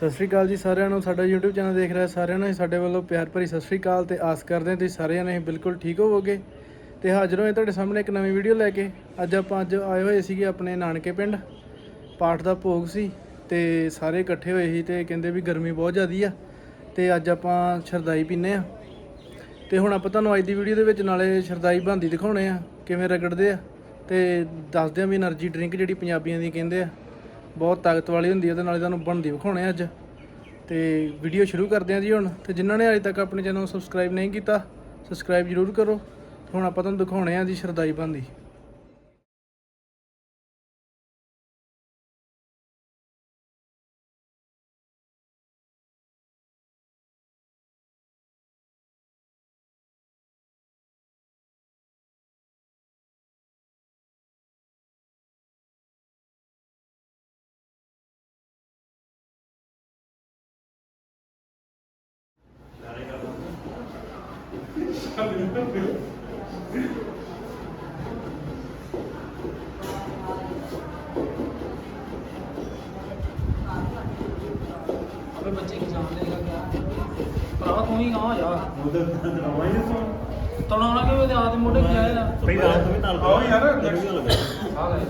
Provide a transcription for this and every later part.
ਸਤਿ ਸ਼੍ਰੀ ਅਕਾਲ ਜੀ ਸਾਰਿਆਂ ਨੂੰ। ਸਾਡਾ YouTube ਚੈਨਲ ਦੇਖ ਰਿਹਾ ਸਾਰਿਆਂ ਨੂੰ। ਸਾਡੇ ਵੱਲੋਂ ਪਿਆਰ ਭਰੀ ਸਤਿ ਸ਼੍ਰੀ ਅਕਾਲ ਤੇ ਆਸ ਕਰਦੇ ਹਾਂ ਤੁਸੀਂ ਸਾਰਿਆਂ ਨੇ ਬਿਲਕੁਲ ਠੀਕ ਹੋਵੋਗੇ। ਤੇ ਹਾਜ਼ਰ ਹੋਏ ਤੁਹਾਡੇ ਸਾਹਮਣੇ ਇੱਕ ਨਵੀਂ ਵੀਡੀਓ ਲੈ ਕੇ। ਅੱਜ ਆਪਾਂ ਅੱਜ ਆਏ ਹੋਏ ਸੀਗੇ ਆਪਣੇ ਨਾਨਕੇ ਪਿੰਡ। ਪਾਠ ਦਾ ਭੋਗ ਸੀ ਤੇ ਸਾਰੇ ਇਕੱਠੇ ਹੋਏ ਸੀ ਤੇ ਕਹਿੰਦੇ ਵੀ ਗਰਮੀ ਬਹੁਤ ਜ਼ਿਆਦੀ ਆ। ਤੇ ਅੱਜ ਆਪਾਂ ਸ਼ਰਦਾਈ ਪੀਨੇ ਆ ਤੇ ਹੁਣ ਆਪਾਂ ਤੁਹਾਨੂੰ ਅੱਜ ਦੀ ਵੀਡੀਓ ਦੇ ਵਿੱਚ ਨਾਲੇ ਸ਼ਰਦਾਈ ਬੰਦੀ ਦਿਖਾਉਣੇ ਆ। ਕਿਵੇਂ ਰਗੜਦੇ ਆ। ਤੇ ਦੱਸਦੇ ਆ ਵੀ એનર્ਜੀ ਡਰਿੰਕ ਜਿਹੜੀ ਪੰਜਾਬੀਆਂ ਦੀ ਕਹਿੰਦੇ ਆ। ਬਹੁਤ ਤਾਕਤ ਵਾਲੀ ਹੁੰਦੀ ਹੈ ਤੇ ਨਾਲੇ ਤੁਹਾਨੂੰ ਬਣਦੀ ਵਿਖਾਉਣੇ ਆ ਅੱਜ। ਤੇ ਵੀਡੀਓ ਸ਼ੁਰੂ ਕਰਦੇ ਹਾਂ ਜੀ ਹੁਣ। ਤੇ ਜਿਨ੍ਹਾਂ ਨੇ ਅਜੇ ਤੱਕ ਆਪਣੇ ਚੈਨਲ ਨੂੰ ਸਬਸਕ੍ਰਾਈਬ ਨਹੀਂ ਕੀਤਾ ਸਬਸਕ੍ਰਾਈਬ ਜ਼ਰੂਰ ਕਰੋ। ਹੁਣ ਆਪਾਂ ਤੁਹਾਨੂੰ ਦਿਖਾਉਣੇ ਆ ਜੀ ਸ਼ਰਦਾਈ ਬਣਦੀ ਅਬੇ ਬੱਚੇ ਕੀ ਜਾਣ ਲੇਗਾ। ਭਰਾਵਾ ਤੂੰ ਹੀ ਕਹਾਂ ਜਾ। ਤਣਾਉਣਾ ਕਿਵੇਂ ਤੇ ਆਦੇ ਮੋਢੇ ਕੀ ਆਇਆ ਪਹਿਲਾਂ ਤੁਮੇ ਨਾਲ ਆਓ ਯਾਰ। ਆ ਗਏ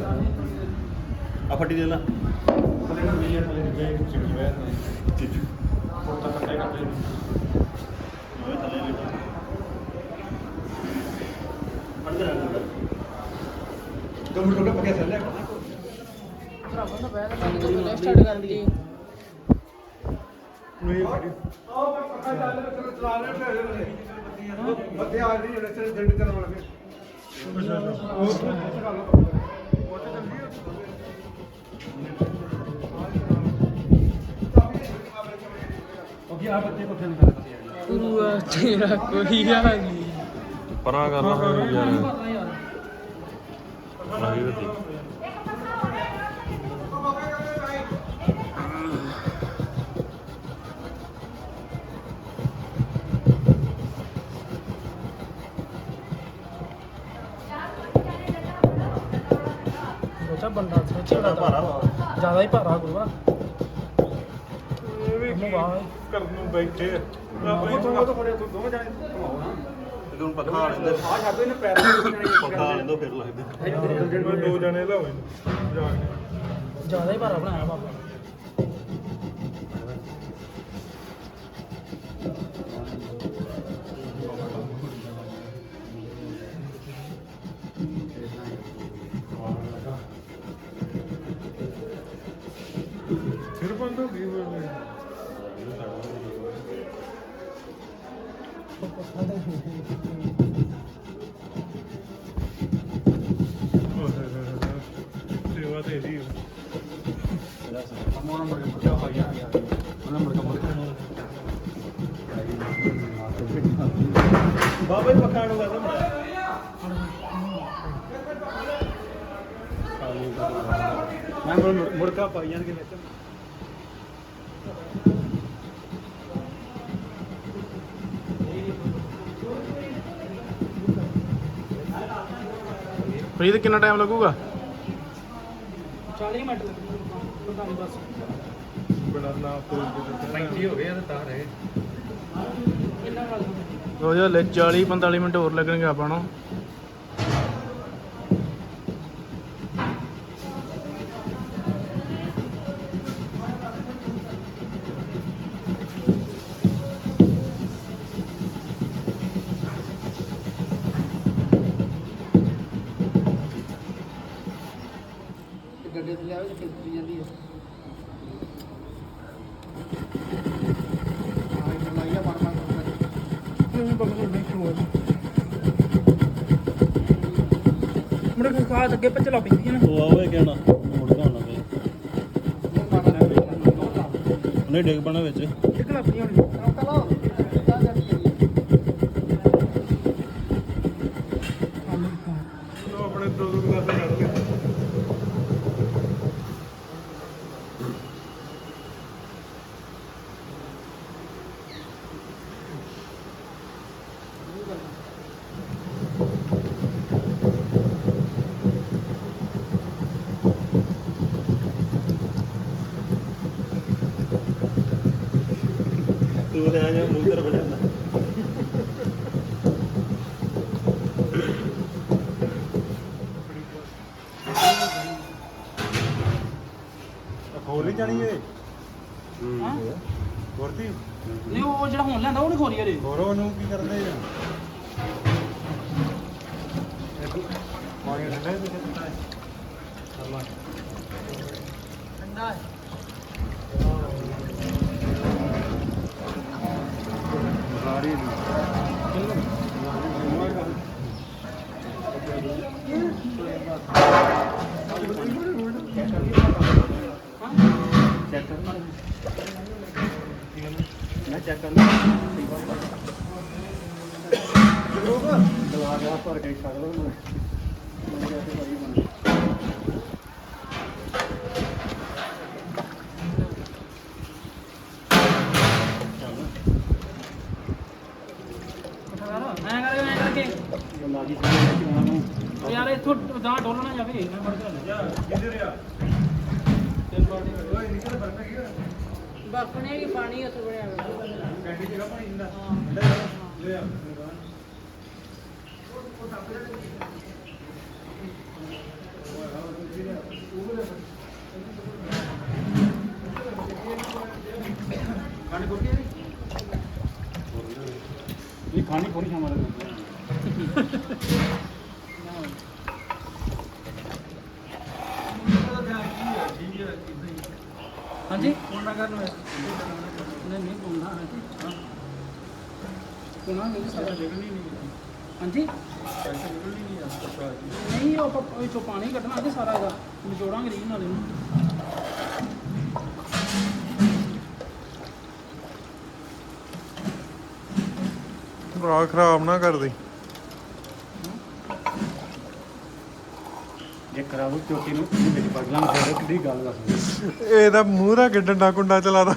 ਆ ਫੱਟੀ ਦੇ ਲਾ। ਥੱਲੇ ਨਾ ਮਿਲਿਆ ਥੱਲੇ ਨਿੱਕੇ ਚਿੜੀ ਵੇ ਚਿੱਚੂ ਕੋਟਾ ਕੱਟੇ ਕੱਟੇ ਓਏ ਥੱਲੇ ਲੈ ਫੜ ਕੇ ਰੱਖ ਦੋ ਮਿੰਟ ਹੋ ਗਏ ਪੱਕੇ ਥੱਲੇ ਭਰਾਵਾ ਨਾ ਬੈਠ ਮੈਂ ਕਿਤੇ ਲੈਫਟ ਸਟਾਰਟ ਕਰ ਲਈ ਨਹੀਂ ਫੜੀ ਆਓ ਪੱਕਾ ਚੱਲ ਕੇ ਚਲਾ ਲੈ ਢੇਰੇ ਨੇ ਬੱਦੇ ਆ ਰਹੀ ਜਿਹੜੇ ਤੇ ਜੰਡ ਕਰਨ ਵਾਲੇ ਤੇ ਕੀ ਆ ਗੁਰੂ ਤੇਰਾ ਕੋਈ ਆ ਨਹੀਂ। ਪਰਾਂ ਕਰ ਲਾ ਯਾਰ। ਪਤਾ ਯਾਰ ਆ ਗਈ ਬੱਤੀ ਸੋਚਾ ਬੰਦਾ ਸੋਚਾ ਬੜਾ ਭਾਰਾ ਵਾ। ਜ਼ਿਆਦਾ ਹੀ ਭਾਰਾ ਗੁਰੂਆ ਮੂੰਹ ਵਾਹ ਕਰਨ ਨੂੰ ਬੈਠੇ ਆਪਾਂ ਤੋਂ ਤੋਂ ਫੜੇ ਤੂੰ ਦੋਵੇਂ ਜਾਣੇ ਘਮਾਓ ਨਾ ਇਹਨੂੰ ਪੱਖਾ ਲੈਂਦੇ ਆ ਛੱਡਦੇ ਨੇ ਪੈਰ ਪੱਖਾ ਲੈਂਦੋ ਫਿਰ ਲੱਗਦੇ ਦੋ। ਜਾਣੇ ਲਾਓ ਜਾ ਕੇ। ਜ਼ਿਆਦਾ ਹੀ ਭਾਰਾ ਬਣਾਇਆ ਬਾਬਾ ਸੇਵਾ ਤੇ ਇਹਦੀ ਬਾਬਾ ਜੀ ਪੱਖਾ ਨੂੰ ਮੈਂ ਮੁਰਕਾ ਪਾਈ ਜਾਣ ਵਿੱਚ। ਫਰੀਦ ਕਿੰਨਾ ਟਾਈਮ ਲੱਗੂਗਾ? 40 ਮਿੰਟ ਪਤਾ ਨਹੀਂ ਬਸ। ਬੜਾ ਨਾ ਤੋੜ ਕੇ 35 ਹੋ ਗਏ ਆ ਤੇ ਤਾਂ ਰਹੇ। ਕਿੰਨਾ ਗੱਲ ਹੋ ਜਾ ਲੈ 40 45 ਮਿੰਟ ਹੋਰ ਲੱਗਣਗੇ ਆਪਾਂ ਨੂੰ। ਗੱਡੇ ਤੇ ਲਿਆਓ ਜੇ ਫਿਲਤਰੀ ਜਾਂਦੀ ਹੈ ਆਹ ਇਹ ਲਾਈਆ ਮੁੜੇ ਅੱਗੇ ਪੱਚ ਲਾ ਪੈਂਦੀ ਹੈ ਨਾ। ਉਹ ਆਵੇ ਕਹਿਣਾ ਮੁੜ ਕੇ ਆਉਣਾ ਪਏ ਉਹਨੇ ਡਿੱਗ ਪਣਾ ਵਿੱਚ। ਇੱਕ ਲੱਗ ਪਈ ਹੁਣ। ਚਲੋ ਤੂੰ ਤੇ ਆ ਜਾ ਮੂੰਹ ਤੇਰਾ ਬਣਾ ਖੋਲ ਨਹੀਂ ਜਾਣੀ ਏ ਹਾਂ ਵਰਤੀ ਨਹੀਂ ਉਹ ਜਿਹੜਾ ਹੁਣ ਲੈਂਦਾ ਉਹ ਨਹੀਂ ਖੋਰੀ ਅਰੇ ਹੋਰ ਉਹਨੂੰ ਕੀ ਕਰਦੇ ਆ ਪਾਣੀ ਠੰਡਾ ਹੈ ਤੇ ਕਿੰਨਾ ਹੈ ਅੱਲਾ ਠੰਡਾ ਸਾਰੀ ਚੈੱਕ ਕਰਨਾ ਮੈਂ ਚੈੱਕ ਕਰਨਾ ਦਵਾ ਦਵਾ ਭਰ ਕੇ ਛੱਡ ਦੋ ਮੈਂ ਮੈਂ ਜਾ ਕੇ ਭਾਈ ਬਣ ਮੈਂ ਕਰਕੇ ਮੈਂ ਕਰਕੇ ਲਾਗੀ ਸੀ ਕਿ ਉਹਨਾਂ ਨੂੰ ਉਹ ਯਾਰ ਇੱਥੋਂ ਜਾਂ ਡੋਲਣਾ ਜਾਵੇ ਮੈਂ ਫੜ ਕੇ ਲੈ ਕਿੱਧਰ ਆ ਬਰਫਨੇ ਵੀ ਪਾਣੀ ਉੱਥੇ ਬਣਿਆ ਹੋਇਆ। ਕੈਂਡੀ ਜਗ੍ਹਾ ਪਾਣੀ ਹੁੰਦਾ ਲੈ ਆ ਇਹ ਖਾਣੀ ਕੋਣੀ ਹਮਾਰੇ ਹਾਂਜੀ ਕੋਣਾ ਕਰਨ ਨਹੀਂ ਨਹੀਂ ਕੋਣਾ ਹੈ। ਕੋਣਾ ਨਹੀਂ ਸਾਰਾ ਨਿਕਲਣੀ ਨਹੀਂ ਹਾਂਜੀ? ਨਹੀਂ ਉਹ ਆਪਾਂ ਉਹ ਚੋਂ ਪਾਣੀ ਕੱਢਣਾ ਤੇ ਸਾਰਾ ਇਹਦਾ। ਨਿਚੋੜਾਂਗੇ ਰੀਨ ਨਾਲ ਇਹਨੂੰ ਭਰਾ ਖਰਾਬ ਨਾ ਕਰ ਦੇ। ਜੇ ਚੋਟੀ ਨੂੰ ਇਹਦੇ ਵਿੱਚ ਪੜ ਲਾਂਗੇ, ਫਿਰ ਕਿਹੜੀ ਗੱਲ ਦੱਸ ਇਹਦਾ ਮੂੰਹ ਦਾ ਕਿ ਡੰਡਾ ਕੁੰਡਾ ਚਲਾਦਾ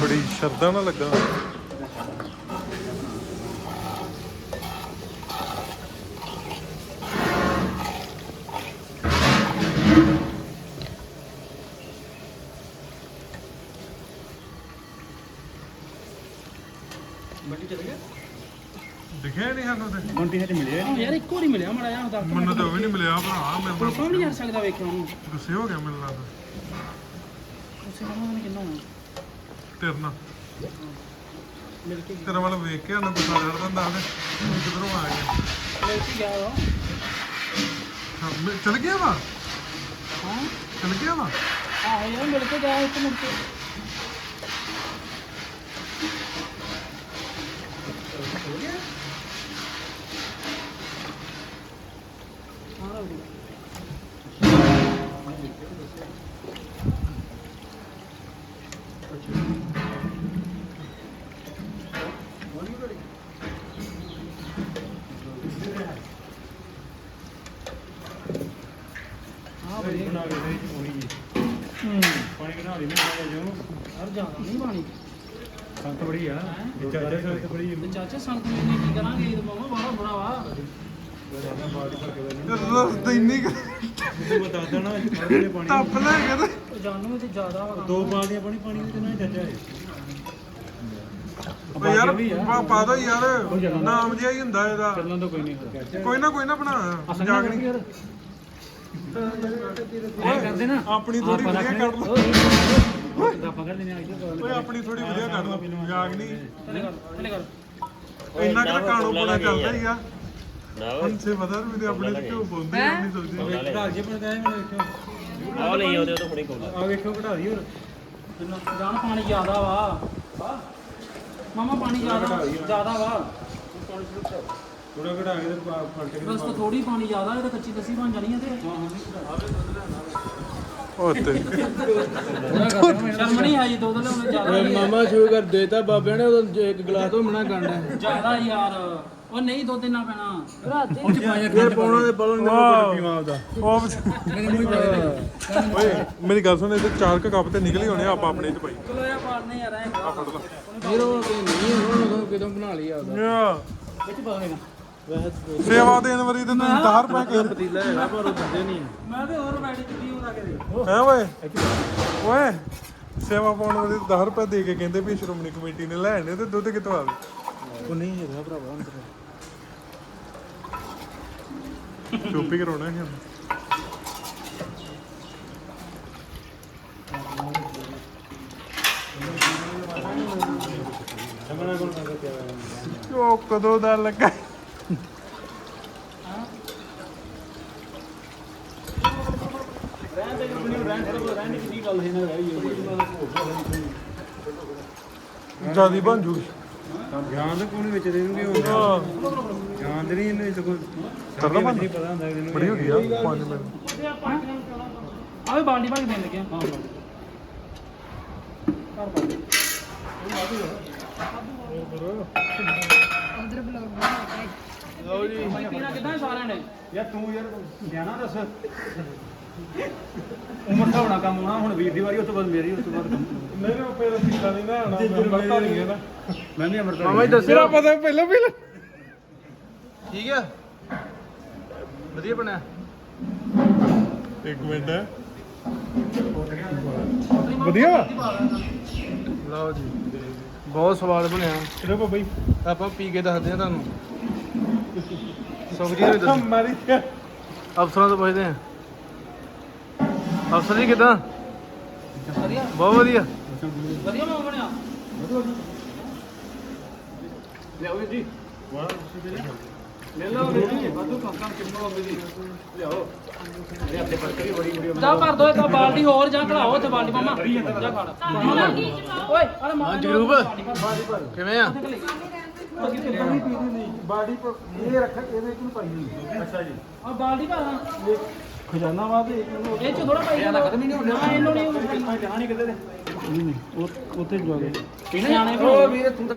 ਬੜੀ ਸ਼ਰਧਾ ਨਾਲ ਲੱਗਾ। ਬੱਟੀ ਚੱਲ ਗਿਆ ਦਿਖਿਆ ਨਹੀਂ ਸਾਨੂੰ ਤੇ। ਬੰਟੀ ਹੱਥ ਮਿਲਿਆ ਹਾਂ ਯਾਰ ਇੱਕੋ ਵਾਰੀ ਮਿਲਿਆ ਮੜਾ ਜਾ ਦੱਸ ਮੈਨੂੰ ਤਾਂ ਉਹ ਵੀ ਨਹੀਂ ਮਿਲਿਆ ਭਰਾ ਮੇਰੇ ਕੋਈ ਨਾਲ ਨਹੀਂ ਜਾ ਸਕਦਾ ਵੇਖਿਆ ਉਹਨੂੰ ਗੁੱਸੇ ਹੋ ਗਿਆ ਮੈਨੂੰ ਲੱਗਦਾ। ਉਸੇ ਨਾਲ ਉਹਨੇ ਕਿੰਨਾ ਹੋਣਾ। ਤੇਰੇ ਨਾਲ। ਮਿਲ ਕੇ ਤੇਰੇ ਵੱਲ ਵੇਖ ਕੇ ਉਹਨੂੰ ਗੁੱਸਾ ਚੜਦਾ ਹੁੰਦਾ ਉਹਨੇ। ਤੂੰ ਕਿੱਧਰੋਂ ਆ ਗਿਆ। ਮਿਲ ਕੇ ਗਿਆ ਵਾ। ਹਾਂ, ਮੈਂ- ਚਲ ਗਿਆ ਵਾ? ਹਾਂ ਚਲ ਗਿਆ ਵਾ? ਆਹੋ ਯਾਰ ਮਿਲ ਕੇ ਗਿਆ ਇੱਕ ਮੁੜ ਬਣਾ ਕੇ ਦੇ ਪਾਣੀ ਜੀ ਹੂੰ। ਪਾਣੀ ਬਣਾ ਲਈ ਮੈਂ ਜੋ ਯਾਰ ਜ਼ਿਆਦਾ ਨਹੀਂ ਪਾਣੀ ਸੰਤ ਬੜੀ ਆ ਚਾਚਾ ਸੰਤ ਬੜੀ ਤੇ ਚਾਚਾ ਸੰਤ ਨੂੰ ਇੰਨੀ ਕੀ ਕਰਾਂਗੇ ਇਹ ਮਾਮਾ ਬੜਾ ਬੁਰਾ ਵਾ ਰਸਤੇ ਇੰਨੀ ਕੁ ਤੂੰ ਬਤਾ ਦੇਣਾ ਅਗਲੇ ਪਾਣੀ ਟੱਪ ਲੈ ਕੇ ਤੇ ਉਹ ਜਾਨੂ ਵਿੱਚ ਜ਼ਿਆਦਾ ਵਾ ਦੋ ਬਾਲਟੀਆਂ ਪਾਣੀ ਪਾਣੀ ਵਿੱਚ ਨਾ ਚਾਚਾ ਹੈ ਓ ਯਾਰ ਪਾ- ਪਾ ਦੋ ਯਾਰ। ਨਾਮ ਜਿਹਾ ਹੀ ਹੁੰਦਾ ਇਹਦਾ। ਚੱਲਣ ਤੋਂ ਕੋਈ ਨਹੀਂ ਹੋਰ ਕੋਈ ਨਾ ਕੋਈ ਨਾ ਬਣਾ। ਮਜ਼ਾਕ ਨਹੀਂ ਐ ਕਰਦੇ ਨਾ। ਆਪਣੀ ਥੋੜੀ ਵਧੀਆ ਕੱਢ ਲਓ। ਦਾ ਪਕੜ ਲੈਣੇ ਆ ਇੱਧਰ ਓਏ ਆਪਣੀ ਥੋੜੀ ਵਧੀਆ ਕੱਢ ਲਓ। ਮਜ਼ਾਕ ਨਹੀਂ ਥੱਲੇ ਕਰ ਥੱਲੇ ਕਰ ਇੰਨਾ ਕਿ ਕਾਣੋ ਪਣਾ ਚੱਲਦਾ ਹੀ ਆ। ਹੁਣ ਸੇ ਪਤਾ ਵੀ ਤੇ ਆਪਣੇ ਤੇ ਕਿਉਂ ਬੋਲਦੇ ਆ ਆਪਣੀ ਸੋਚਦੇ ਕਢਾ ਜੀ ਪਰ ਗਏ ਮੈਨੂੰ ਆਹ ਲਈ ਉਹਦੇ ਤੋਂ ਹੁਣੇ ਕੋਲ ਆ ਵੇਖੋ ਕਢਾ ਦੀ ਹੋਰ। ਜਾਨ ਪਾਣੀ ਜ਼ਿਆਦਾ ਵਾ। ਮਾਮਾ ਪਾਣੀ ਜ਼ਿਆਦਾ ਜ਼ਿਆਦਾ ਵਾ। ਥੋੜਾ ਕਢਾ ਕੇ ਤੇ ਫੜ ਕੇ ਬਸ ਤਾਂ ਥੋੜੀ ਪਾਣੀ ਜ਼ਿਆਦਾ ਇਹ ਤਾਂ ਕੱਚੀ ਲੱਸੀ ਬਣ ਜਾਣੀ ਆ ਤੇ। ਉਹ ਤੇ ਸ਼ਰਮ ਨਹੀਂ ਆਈ ਦੁੱਧ ਲਿਆਉਣੇ ਜ਼ਿਆਦਾ ਹੀ ਆ। ਮਾਮਾ ਸ਼ੂਗਰ ਦੇਤਾ ਬਾਬਿਆਂ ਨੇ ਉਦੋਂ ਇੱਕ ਗਲਾਸ ਤੋਂ ਮਨਾ ਕਰਨਾ ਜ਼ਿਆਦਾ ਯਾਰ ਉਹ ਨਹੀਂ ਦੁੱਧ ਇੰਨਾ ਪੈਣਾ। ਰਾਤ ਦੇ ਯਾਰ ਪਾਉਣਾ ਤੇ ਪਾਉਣਾ ਵਾਹ ਉਹ ਓਏ ਮੇਰੀ ਗੱਲ ਸੁਣ ਇਹਦੇ ਚਾਰ ਕੱਪ ਤੇ ਨਿਕਲ ਹੀ ਹੋਣੇ ਆਪਾਂ ਆਪਣੇ ਚ ਪਾਈ ਚਲੋ ਯਾਰ ਪਾੜਨੇ ਯਾਰ ਐ ਆ ਫੜ ਲਾ। ਫਿਰ ਉਹ ਨਹੀਂ ਨੂੰ ਕਿਦੋਂ ਬਣਾ ਲਈ ਯਾ। ਵਿੱਚ ਪਾ ਦੇਗਾ ਸੇਵਾ ਦੇਣ ਵਾਰੀ ਤੇ ਤੁਸੀਂ 10 ਰੁਪਏ ਕਹਿੰਦੇ ਪਤੀਲਾ ਹੈਗਾ ਪਰ ਉਹ ਦਿੰਦੇ ਨਹੀਂ ਮੈਂ ਤੇ ਹੋਰ ਵੈਡੀ ਕੀਤੀ ਉਹ ਲਾ ਕੇ ਦੇ ਹੈ ਓਏ। ਓਏ ਸੇਵਾ ਪਾਉਣ ਵਾਲੀ 10 ਰੁਪਏ ਦੇ ਕੇ ਕਹਿੰਦੇ ਵੀ ਸ਼੍ਰੋਮਣੀ ਕਮੇਟੀ ਨੇ ਲੈਣੇ ਤੇ ਦੁੱਧ ਕਿੱਥੋਂ ਆਵੇ? ਉਹ ਨਹੀਂ ਹੈਗਾ ਭਰਾਵਾ ਅੰਦਰ ਚੁੱਪ ਹੀ ਕਰਾਉਣਾ ਹੈ ਉਹ ਕਦੋਂ ਦਾ ਲੱਗਾ ਰਹਿਣ ਦੇ ਕੋਈ ਰਹਿਣ ਦੇ ਕੀ ਗੱਲ ਸੀ ਨਾ ਰਹਿ ਜਿਆਦੀ ਬਣ ਜੂਗੀ। ਜਾਨ ਦੇ ਕੋਲ ਵਿੱਚ ਦੇ ਦੂੰਗੇ ਉਹ ਹਾਂ। ਜਾਨ ਦੇ ਨਹੀਂ ਇਹਨੂੰ ਸਗੋਂ ਕਰਦਾ ਬਣ ਨਹੀਂ ਪਤਾ ਹੁੰਦਾ ਇਹਨੂੰ ਬੜੀ ਹੋ ਗਈ ਆ 5 ਮਿੰਟ। ਆਵੇ ਬਾਲਟੀ ਭਰ ਕੇ ਦੇਣ ਲੱਗਿਆ ਹਾਂ ਉਧਰ ਬਲੌਗ ਬਣਾਇਆ ਹੈ ਲਓ ਜੀ। ਪੀਣਾ ਕਿਦਾਂ ਸਾਰਿਆਂ ਨੇ? ਯਾਰ ਤੂੰ ਯਾਰ ਜਾਣਾ ਦੱਸ। ਉਮਰ ਦਾ ਹੋਣਾ ਕੰਮ ਹੋਣਾ ਹੁਣ ਵੀਰ ਦੀ ਵਾਰੀ ਉਸ ਤੋਂ ਬਾਅਦ ਮੇਰੀ ਉਸ ਤੋਂ ਬਾਅਦ ਕੰਮ ਨਹੀਂ ਨਾ ਪਹਿਲਾਂ ਪੀਤਾ ਨਹੀਂ ਨਾ ਆਣਾ ਮੈਂ ਮਰਤਾ ਨਹੀਂ ਹੈ ਨਾ ਮੈਂ ਵੀ ਅਮਰਤਾ ਮਾਮਾ ਜੀ ਤੇਰਾ ਦੱਸਿਓ ਪਤਾ ਪਹਿਲਾਂ ਪਹਿਲਾਂ। ਠੀਕ ਆ? ਵਧੀਆ ਬਣਿਆ? ਇੱਕ ਮਿੰਟ। ਵਧੀਆ? ਲਓ ਜੀ। ਬਹੁਤ ਸਵਾਦ ਬਣਿਆ। ਕਿਹੜਾ ਬਾਬਾ ਜੀ ਆਪਾਂ ਪੀ ਕੇ ਦੱਸਦੇ ਆ ਤੁਹਾਨੂੰ। ਸੁਖਜੀ ਨੂੰ ਵੀ ਦੱਸੋ। ਮਾਰੀ ਅਫਸਰਾਂ ਤੋਂ ਪੁੱਛਦੇ ਆ ਅਫਸਰ ਜੀ ਕਿਦਾਂ? ਵਧੀਆ। ਬਹੁਤ ਵਧੀਆ। ਵਧੀਆ ਮਾਂ ਬਣਿਆ। ਲਿਆਓ ਜੀ। ਲੈ ਲਓ ਜੀ। ਵਾਧੂ ਕੰਮ ਕੰਮ ਕਿੰਨਾ ਹੋ ਗਈ ਲਿਆਓ। ਮੇਰੇ ਹੱਥੇ ਪਰ ਕਰੀ ਬੜੀ ਬੜੀ ਜਾ ਭਰ ਦੋ ਇੱਕ ਬਾਲਟੀ ਹੋਰ ਜਾਂ ਖੜਾਓ ਉੱਥੇ ਬਾਲਟੀ ਮਾਮਾ। ਜਾ ਖੜ ਓਏ ਅਰੇ ਮਾਮਾ ਹਾਂ ਜਗਰੂਪ ਕਿਵੇਂ ਆ? ਬਾਡੀ ਪਰ ਇਹ ਰੱਖ ਇਹਦੇ ਵਿੱਚ ਨੂੰ ਪਾਈ ਹੋਈ। ਅੱਛਾ ਜੀ। ਆ ਬਾਲਟੀ ਭਰ। ਖਜ਼ਾਨਾ ਵਾ ਤੇ ਇਹ ਚ ਥੋੜਾ ਪਾਈ ਜਾਂਦਾ ਖਤਮ ਹੀ ਨਹੀਂ ਹੋਣਾ ਇਹਨੂੰ ਨਹੀਂ ਜਾਣੀ ਕਿਤੇ ਦੇ ਉੱਥੇ ਜਵਾ ਪੀਣੇ ਜਾਣੇ ਉਹ ਵੀਰੇ ਤੂੰ